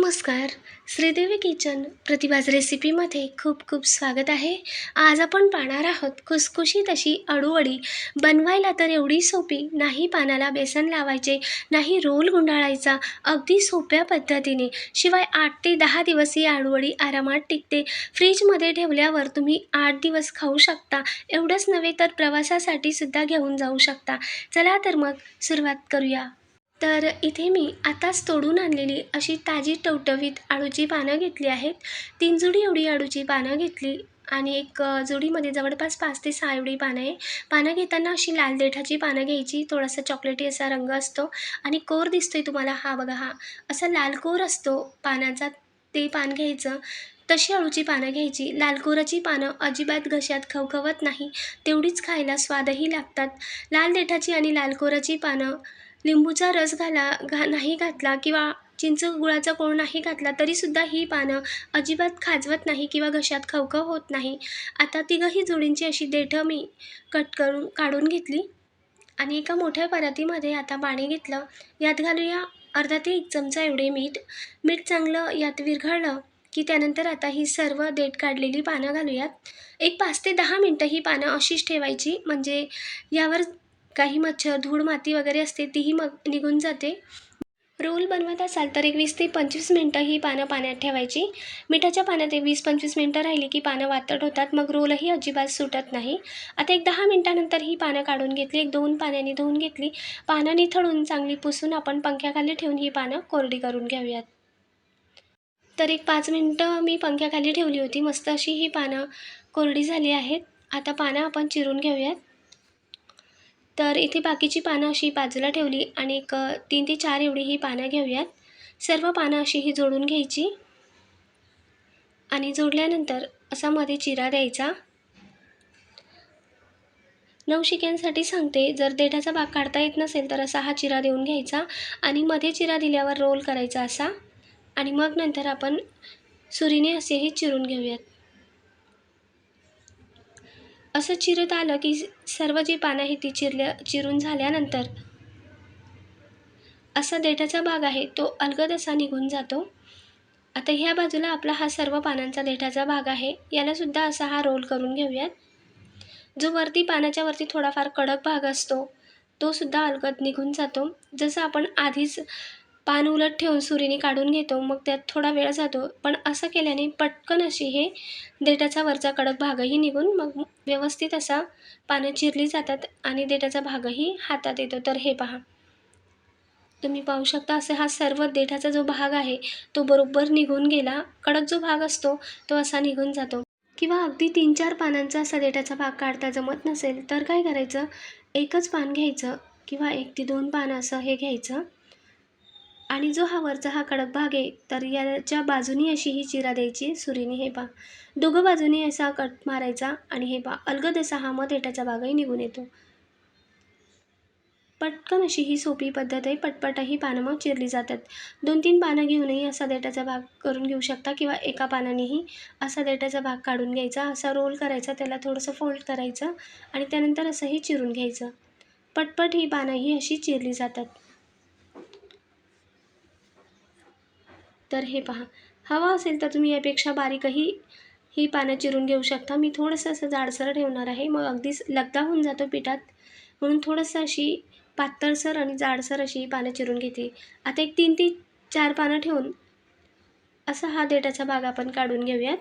नमस्कार. श्रीदेवी किचन प्रतिभाज रेसिपीमध्ये खूप खूप स्वागत आहे. आज आपण पाहणार आहोत खुसखुशीत अशी अडूवडी बनवायला तर एवढी सोपी नाही पानाला बेसन लावायचे नाही रोल गुंडाळायचा अगदी सोप्या पद्धतीने. शिवाय आठ ते दहा दिवस ही अडूवडी आरामात टिकते. फ्रीजमध्ये ठेवल्यावर तुम्ही आठ दिवस खाऊ शकता. एवढंच नव्हे तर प्रवासासाठी सुद्धा घेऊन जाऊ शकता. चला तर मग सुरुवात करूया. तर इथे मी आताच तोडून आणलेली अशी ताजी टवटवीत आळूची पानं घेतली आहेत. तीन जुडी एवढी आळूची पानं घेतली आणि एक जुडीमध्ये जवळपास पाच ते सहा एवढी पानं आहे. पानं घेताना अशी लाल देठाची पानं घ्यायची थोडासा चॉकलेटी असा रंग असतो आणि कोर दिसतोय तुम्हाला. हा बघा हा असा लाल कोर असतो पानाचा ते पान घ्यायचं. तशी अळूची पानं घ्यायची. लालकोराची पानं अजिबात घशात खवखवत नाही. तेवढीच खायला स्वादही लागतात. लाल देठाची आणि लालकोराची पानं लिंबूचा रस घाला घा नाही घातला किंवा चिंच गुळाचा कोळ नाही घातला तरीसुद्धा ही पानं अजिबात खाजवत नाही किंवा घशात खवखव होत नाही. आता तिघंही जोडींची अशी देठं मी कट करून काढून घेतली आणि एका मोठ्या परातीमध्ये आता पाणी घेतलं. यात घालूया अर्धा ते एक चमचा एवढे मीठ. मीठ चांगलं यात विरघळलं की त्यानंतर आता ही सर्व देठ काढलेली पानं घालूयात. एक पाच ते दहा मिनटं ही पानं अशीच ठेवायची म्हणजे यावर काही मच्छर धूळ माती वगैरे असते तीही मग निघून जाते. रोल बनवत असाल तर एक वीस ते पंचवीस मिनटं ही पानं पाण्यात ठेवायची. मिठाच्या पाण्यात एक वीस पंचवीस मिनटं राहिली की पानं वातट होतात मग रोलही अजिबात सुटत नाही. आता एक दहा मिनटानंतर ही पानं काढून घेतली एक दोन पाण्याने धुवून घेतली. पानं निथळून चांगली पुसून आपण पंख्याखाली ठेवून ही पानं कोरडी करून घेऊयात. तर एक पाच मिनटं मी पंख्याखाली ठेवली होती मस्त अशी ही पानं कोरडी झाली आहेत. आता पानं आपण चिरून घेऊयात. तर इथे बाकीची पानं अशी बाजूला ठेवली आणि एक तीन ते चार एवढी ही पानं घेऊयात. सर्व पानं अशी ही जोडून घ्यायची आणि जोडल्यानंतर असा मध्ये चिरा द्यायचा. नवशिक्यांसाठी सांगते जर देठाचा भाग काढता येत नसेल तर असा हा चिरा देऊन घ्यायचा आणि मध्ये चिरा दिल्यावर रोल करायचा असा. आणि मग नंतर आपण सुरीने असेही चिरून घेऊयात. असं चिरत आलं की सर्व जी पानं आहे ती चिरल्या चिरून झाल्यानंतर असा देठाचा भाग आहे तो अलगद असा निघून जातो. आता ह्या बाजूला आपला हा सर्व पानांचा देठाचा भाग आहे यालासुद्धा असा हा रोल करून घेऊयात. जो वरती पानाच्या वरती थोडाफार कडक भाग असतो तो सुद्धा अलगद निघून जातो. जसं आपण आधीच पान उलट ठेवून सुरीने काढून घेतो मग त्यात थोडा वेळ जातो. पण असं केल्याने पटकन अशी हे देठाचा वरचा कडक भागही निघून मग व्यवस्थित असा पानं चिरली जातात आणि देठाचा भागही हातात येतो. तर हे पहा. तुम्ही पाहू शकता असे हा सर्व देठाचा जो भाग आहे तो बरोबर निघून गेला. कडक जो भाग असतो तो असा निघून जातो. किंवा अगदी तीन चार पानांचा असा देठाचा भाग काढता जमत नसेल तर काय करायचं? एकच पान घ्यायचं किंवा एक ते दोन पानं असं हे घ्यायचं. आणि जो हा वरचा हा कडक भाग आहे तर याच्या बाजूनी अशी ही चिरा द्यायची सुरीने हे पा दोघं बाजूनी असा कट मारायचा आणि हे पा अलगद असा हा मग देठाचा भागही निघून येतो. पटकन अशी ही सोपी पद्धत आहे पटपटही पानं मग चिरली जातात. दोन तीन पानं घेऊनही असा देठाचा भाग करून घेऊ शकता किंवा एका पानानेही असा देठाचा भाग काढून घ्यायचा असा रोल करायचा त्याला थोडंसं फोल्ड करायचं आणि त्यानंतर असंही चिरून घ्यायचं. पटपट ही पानंही अशी चिरली जातात. तर हे पहा. हवा असेल तर तुम्ही यापेक्षा बारीकही ही पानं चिरून घेऊ शकता. मी थोडंसं असं जाडसर ठेवणार आहे. मग अगदीच लगदा होऊन जातो पिठात. म्हणून थोडंसं अशी पातळसर आणि जाडसर अशी ही पानं चिरून घेते. आता एक तीन ते चार पानं ठेवून असा हा देठाचा भाग आपण काढून घेऊयात.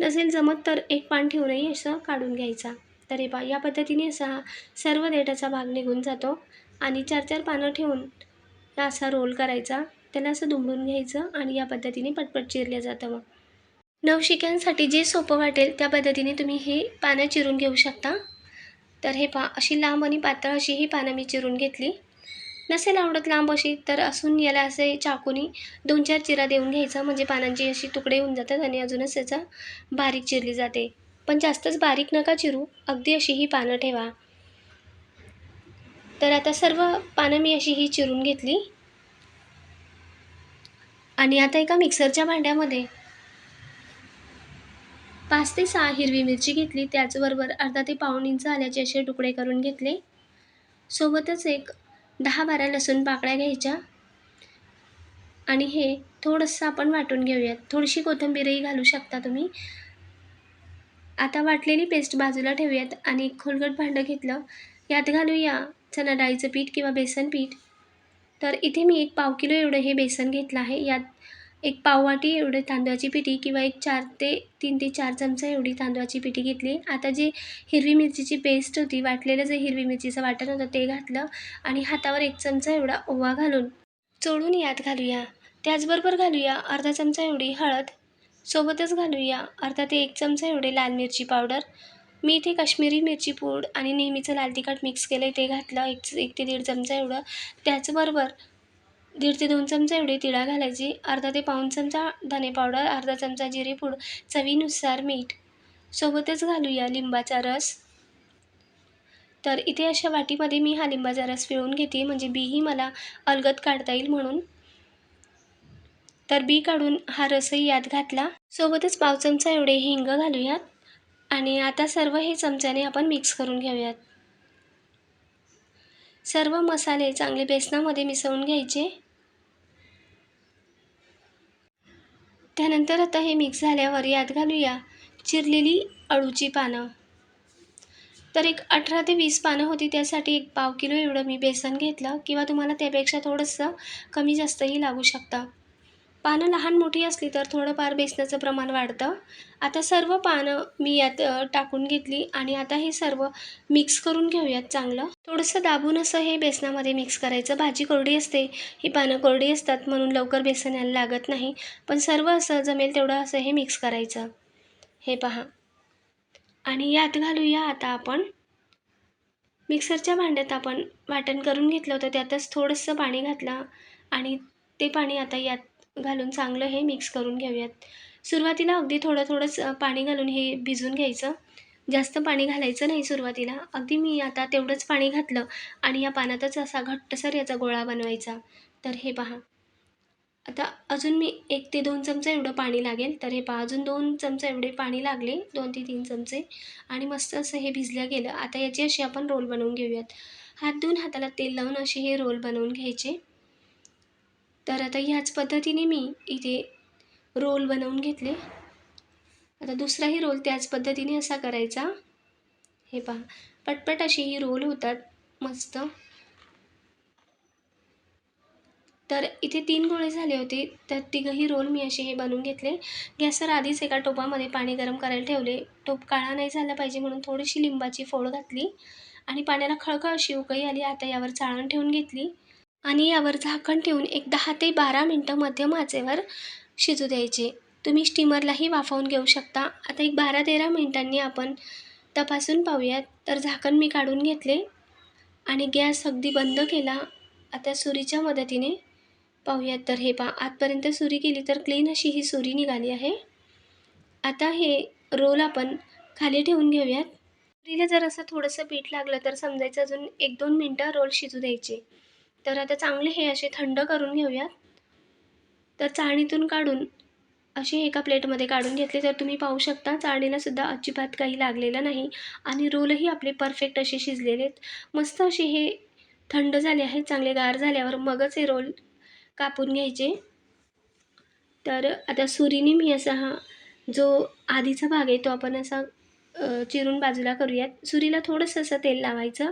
नसेल जमत तर एक पान ठेवूनही असं काढून घ्यायचा. तर हे पा या पद्धतीने असा हा सर्व देठाचा भाग निघून जातो. आणि चार चार पानं ठेवून असा रोल करायचा. त्याला असं दुमडून घ्यायचं आणि या पद्धतीने पटपट चिरलं जातं मग. नवशिक्यांसाठी जे सोपं वाटेल त्या पद्धतीने तुम्ही हे पानं चिरून घेऊ शकता. तर हे पा अशी लांब आणि पातळ अशी ही पानं मी चिरून घेतली. नसेल आवडत लांब अशी तर असून याला असे चाकूनी दोन चार चिरा देऊन घ्यायचा. म्हणजे पानांची अशी तुकडे होऊन जातात आणि अजूनच त्याचा बारीक चिरली जाते. पण जास्तच बारीक नका चिरू अगदी अशी ही पानं ठेवा. तर आता सर्व पानं मी अशी ही चिरून घेतली. आणि आता एका मिक्सरच्या भांड्यामध्ये पाच ते सहा हिरवी मिरची घेतली. त्याचबरोबर अर्धा ते पाऊण इंच आल्याचे असे तुकडे करून घेतले. सोबतच एक दहा बारा लसूण पाकळ्या घ्यायच्या. आणि हे थोडंसं आपण वाटून घेऊयात. थोडीशी कोथिंबीरही घालू शकता तुम्ही. आता वाटलेली पेस्ट बाजूला ठेवूयात आणि खोलगट भांडं घेतलं. यात घालूया चणा डाळीचं पीठ किंवा बेसन पीठ. तर इथे मी एक पाव किलो एवढं हे बेसन घेतलं आहे. यात एक पाववाटी एवढे तांदळाची पिठी किंवा एक चार ते तीन ते चार चमचा एवढी तांदळाची पिठी घेतली. आता जी हिरवी मिरचीची पेस्ट होती वाटलेलं जे हिरवी मिरचीचं वाटण होतं ते घातलं आणि हातावर एक चमचा एवढा ओवा घालून चोळून यात घालूया. त्याचबरोबर घालूया अर्धा चमचा एवढी हळद. सोबतच घालूया अर्धा ते एक चमचा एवढे लाल मिरची पावडर. मी इथे काश्मिरी मिरची पूड आणि नेहमीचं लाल तिखट मिक्स केलं आहे ते घातलं एक एक ते दीड चमचा एवढं. त्याचबरोबर दीड ते दोन चमचा एवढी तिळा घालायची अर्धा ते पाऊण चमचा धने पावडर अर्धा चमचा जिरे पूड चवीनुसार मीठ. सोबतच घालूया लिंबाचा रस. तर इथे अशा वाटीमध्ये मी हा लिंबाचा रस पिळून घेते म्हणजे बीही मला अलगद काढता येईल म्हणून. तर बी काढून हा रसही यात घातला. सोबतच पाव चमचा एवढे हिंग घालूयात. आणि आता सर्व हे चमच्याने आपण मिक्स करून घेऊयात. सर्व मसाले चांगले बेसनामध्ये मिसळून घ्यायचे. त्यानंतर आता हे मिक्स झाल्यावर यात घालूया चिरलेली अळूची पानं. तर एक अठरा ते वीस पानं होती त्यासाठी एक पाव किलो एवढं मी बेसन घेतलं किंवा तुम्हाला त्यापेक्षा थोडंसं कमी जास्तही लागू शकता. पानं लहान मोठी असली तर थोडंफार बेसनाचं प्रमाण वाढतं. आता सर्व पानं मी यात टाकून घेतली आणि आता हे सर्व मिक्स करून घेऊयात चांगलं. थोडंसं दाबून असं हे बेसनामध्ये मिक्स करायचं. भाजी कोरडी असते ही पानं कोरडी असतात म्हणून लवकर बेसन यायला लागत नाही. पण सर्व असं जमेल तेवढं असं हे मिक्स करायचं. हे पहा. आणि यात घालूया आता आपण. मिक्सरच्या भांड्यात आपण वाटण करून घेतलं होतं त्यातच थोडंसं पाणी घातलं आणि ते पाणी आता यात घालून चांगलं हे मिक्स करून घेऊयात. सुरुवातीला अगदी थोडं थोडंच पाणी घालून हे भिजून घ्यायचं. जास्त पाणी घालायचं नाही सुरुवातीला. अगदी मी आता तेवढंच पाणी घातलं आणि या पाण्यातच असा घट्टसर याचा गोळा बनवायचा. तर हे पहा. आता अजून मी एक ते दोन चमचा एवढं पाणी लागेल. तर हे पहा अजून दोन चमचा एवढे पाणी लागले. दोन ते तीन चमचे. आणि मस्त असं हे भिजलं गेलं. आता याची अशी आपण रोल बनवून घेऊयात. हात धुवून हाताला तेल लावून असे हे रोल बनवून घ्यायचे. तर आता ह्याच पद्धतीने मी इथे रोल बनवून घेतले. आता दुसराही रोल त्याच पद्धतीने असा करायचा. हे पहा पटपट अशी ही रोल होतात मस्त. तर इथे तीन गोळे झाले होते तर तिघंही रोल मी असे हे बनवून घेतले. गॅसवर आधीच एका टोपामध्ये पाणी गरम करायला ठेवले. टोप काळा नाही झाला पाहिजे म्हणून थोडीशी लिंबाची फोड घातली आणि पाण्याला खळखळ अशी उकळी आली. आता यावर चाळण ठेवून घेतली. आणि यावर झाकण ठेवून एक दहा ते बारा मिनटं मध्यम आचेवर शिजू द्यायचे. तुम्ही स्टीमरलाही वाफवून घेऊ शकता. आता एक बारा तेरा मिनटांनी आपण तपासून पाहूयात. तर झाकण मी काढून घेतले आणि गॅस अगदी बंद केला. आता सुरीच्या मदतीने पाहूयात. तर हे पा आतपर्यंत सुरी केली तर क्लीन अशी ही सुरी निघाली आहे. आता हे रोल आपण खाली ठेवून घेऊयात. सुरीला जर असं थोडंसं पीठ लागलं तर समजायचं अजून एक दोन मिनटं रोल शिजू द्यायचे. तर आता चांगले हे असे थंड करून घेऊयात. तर चाळणीतून काढून असे एका प्लेटमध्ये काढून घेतले. तर तुम्ही पाहू शकता चाळणीलासुद्धा अजिबात काही लागलेलं नाही आणि रोलही आपले परफेक्ट असे शिजलेले आहेत. मस्त असे हे थंड झाले आहेत चांगले गार झाल्यावर मगच हे रोल कापून घ्यायचे. तर आता सुरीने मी असा हा जो आधीचा भाग आहे तो आपण असा चिरून बाजूला करूयात. सुरीला थोडंसं असं तेल लावायचं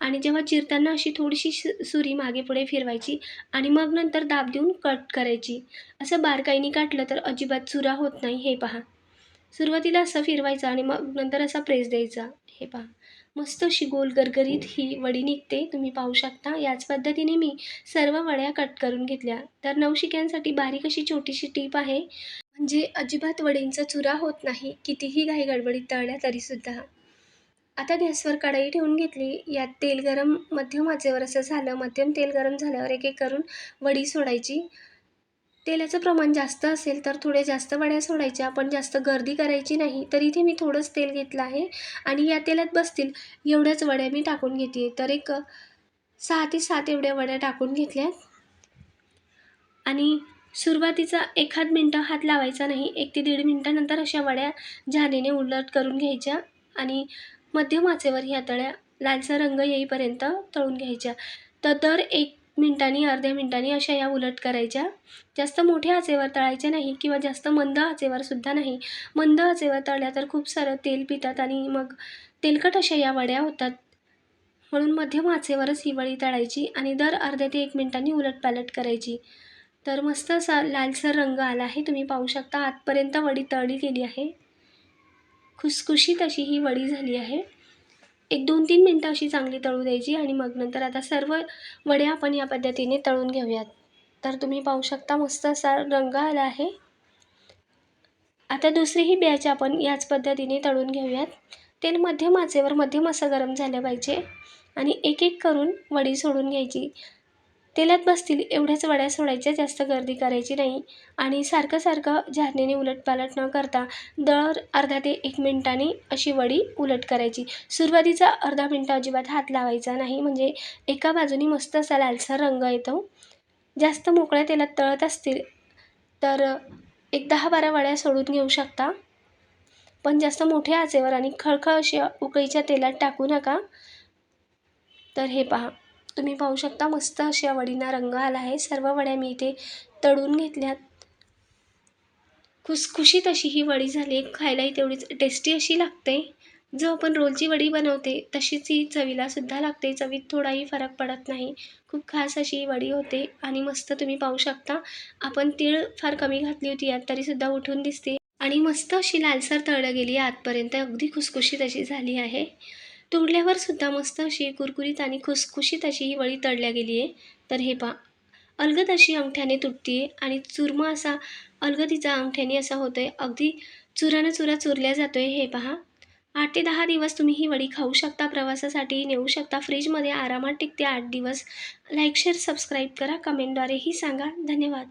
आणि जेव्हा चिरताना अशी थोडीशी सुरी मागे पुढे फिरवायची आणि मग नंतर दाब देऊन कट करायची. असं बारकाईने काटलं तर अजिबात चुरा होत नाही हे पहा. सुरुवातीला असं फिरवायचं आणि मग नंतर असा प्रेस द्यायचा हे पहा. मस्त अशी गोल गरगरीत ही वडी निघते. तुम्ही पाहू शकता. याच पद्धतीने मी सर्व वड्या कट करून घेतल्या. तर नवशिक्यांसाठी बारीक अशी छोटीशी टीप आहे. म्हणजे अजिबात वडींचा चुरा होत नाही. कितीही घाई गडबडीत तळल्या तरीसुद्धा. आता गॅसवर कढई ठेवून घेतली. यात तेल गरम मध्यम आचेवर असं झालं. मध्यम तेल गरम झाल्यावर एक एक करून वडी सोडायची. तेलाचं प्रमाण जास्त असेल तर थोडे जास्त वड्या सोडायच्या पण जास्त गर्दी करायची नाही तर इथे मी थोडंच तेल घेतलं आहे आणि या तेलात बसतील एवढ्याच वड्या मी टाकून घेते. तर एक सहा ते सात एवढ्या वड्या टाकून घेतल्यात. आणि सुरुवातीचा एखाद मिनटं हात लावायचा नाही एक ते दीड मिनटानंतर अशा वड्या झालेने उलट करून घ्यायच्या आणि मध्यम आचेवर ह्या तळ्या लालसा रंग येईपर्यंत तळून घ्यायच्या. तर दर एक मिनटांनी अर्ध्या मिनटांनी अशा या उलट करायच्या. जास्त मोठ्या आचेवर तळायच्या नाही किंवा जास्त मंद आचेवर सुद्धा नाही. मंद आचेवर तळल्या तर खूप सारं तेल पितात आणि मग तेलकट अशा या वड्या होतात. म्हणून मध्यम आचेवरच ही वडी तळायची आणि दर अर्ध्या ते एक मिनिटांनी उलटपालट करायची. तर मस्त असा लालसर रंग आला आहे. तुम्ही पाहू शकता आतपर्यंत वडी तळली गेली आहे. खुसखुशीत अशी ही वडी झाली आहे. एक दोन तीन मिनटं अशी चांगली तळू द्यायची आणि मग नंतर आता सर्व वड्या आपण या पद्धतीने तळून घेऊयात. तर तुम्ही पाहू शकता मस्त असा रंग आला आहे. आता दुसरीही बॅच आपण याच पद्धतीने तळून घेऊयात. तेल मध्यम आचेवर मध्यम असं गरम झालं पाहिजे आणि एक एक करून वडी सोडून घ्यायची. तेलात बसतील एवढ्याच वड्या सोडायच्या जास्त गर्दी करायची नाही. आणि सारखं सारखं झारणीने उलटपालट न करता दर अर्धा ते एक मिनिटाने अशी वडी उलट करायची. सुरुवातीचा अर्धा मिनटं अजिबात हात लावायचा नाही म्हणजे एका बाजूनी मस्त असा लालसर रंग येतो. जास्त मोकळ्या तेलात तळत असतील तर एक दहा बारा वड्या सोडून घेऊ शकता. पण जास्त मोठ्या आचेवर आणि खळखळ अशी उकळीच्या तेलात टाकू नका. तर हे पहा. तुम्ही पाहू शकता मस्त अशा वडींना रंग आला आहे. सर्व वड्या मी इथे तळून घेतल्यात. खुसखुशीत अशी ही वडी झाली. आहे खायलाही तेवढीच टेस्टी अशी लागते. जो आपण रोलची वडी बनवते तशीच ही चवीला सुद्धा लागते. चवीत थोडाही फरक पडत नाही. खूप खास अशी ही वडी होते आणि मस्त तुम्ही पाहू शकता. आपण तीळ फार कमी घातली होती यात तरीसुद्धा उठून दिसते. आणि मस्त अशी लालसर तळलं गेली आतपर्यंत अगदी खुसखुशीत अशी झाली आहे. तोडल्यावर सुद्धा मस्त अशी कुरकुरीत आणि खुसखुशीत अशी ही वळी तळल्या गेली आहे. तर हे पहा. अलगद अशी अंगठ्याने तुटते आणि चुरमा असा अलगदीचा अंगठ्याने असा होतो आहे अगदी चुरानं चुरा चुरल्या जातो आहे हे पहा. आठ ते दहा दिवस तुम्ही ही वडी खाऊ शकता प्रवासासाठी नेऊ शकता. फ्रीजमध्ये आरामात टिकते आठ दिवस. लाईक शेअर सबस्क्राईब करा. कमेंटद्वारेही सांगा. धन्यवाद.